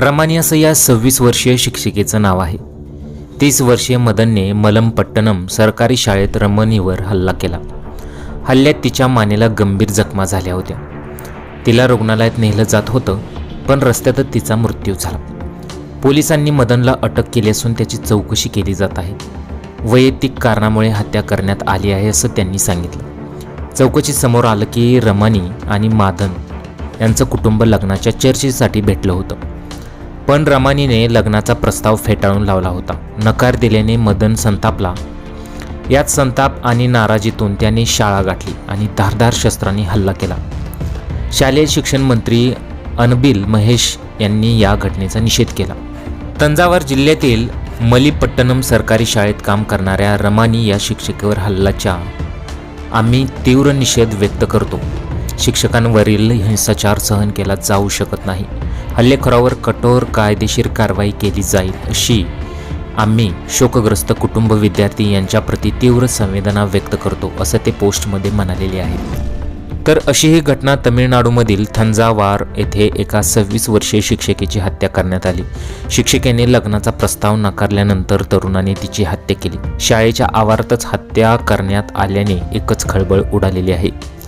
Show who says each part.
Speaker 1: रमानी असं या सव्वीस वर्षीय शिक्षिकेचं नाव आहे. तीस वर्षीय मदनने मलमपट्टणम सरकारी शाळेत रमणीवर हल्ला केला. हल्ल्यात तिच्या मानेला गंभीर जखमा झाल्या होत्या. तिला रुग्णालयात नेलं जात होतं पण रस्त्यातच तिचा मृत्यू झाला. पोलिसांनी मदनला अटक केली असून त्याची चौकशी केली जात आहे. वैयक्तिक कारणामुळे हत्या करण्यात आली आहे असं त्यांनी सांगितलं. चौकशी समोर आलं की रमानी आणि मादन यांचं कुटुंब लग्नाच्या चर्चेसाठी भेटलं होतं. पण रमानीने लग्नाचा प्रस्ताव फेटाळून लावला होता. नकार दिल्याने मदन संतापला. यात संताप आणि नाराजीतून त्याने शाळा गाठली आणि धारदार शस्त्रांनी हल्ला केला. शालेय शिक्षण मंत्री अनबिल महेश यांनी या घटनेचा निषेध केला. तंजावर जिल्ह्यातील मलीपट्टणम सरकारी शाळेत काम करणाऱ्या रमानी या शिक्षिकेवर हल्ल्याच्या आम्ही तीव्र निषेध व्यक्त करतो. शिक्षकांवरील हिंसाचार सहन केला जाऊ शकत नाही. हल्लेखोरावर कठोर कायदेशीर कारवाई केली जाईल अशी आम्ही शोकग्रस्त कुटुंब विद्यार्थी यांच्याप्रती तीव्र संवेदना व्यक्त करतो असं ते पोस्टमध्ये म्हणालेले आहे. तर अशी ही घटना तमिळनाडूमधील थंजावार येथे एका सव्वीस वर्षीय शिक्षिकेची हत्या करण्यात आली. शिक्षिकेने लग्नाचा प्रस्ताव नाकारल्यानंतर तरुणाने तिची हत्या केली. शाळेच्या आवारातच हत्या करण्यात आल्याने एकच खळबळ उडालेली आहे.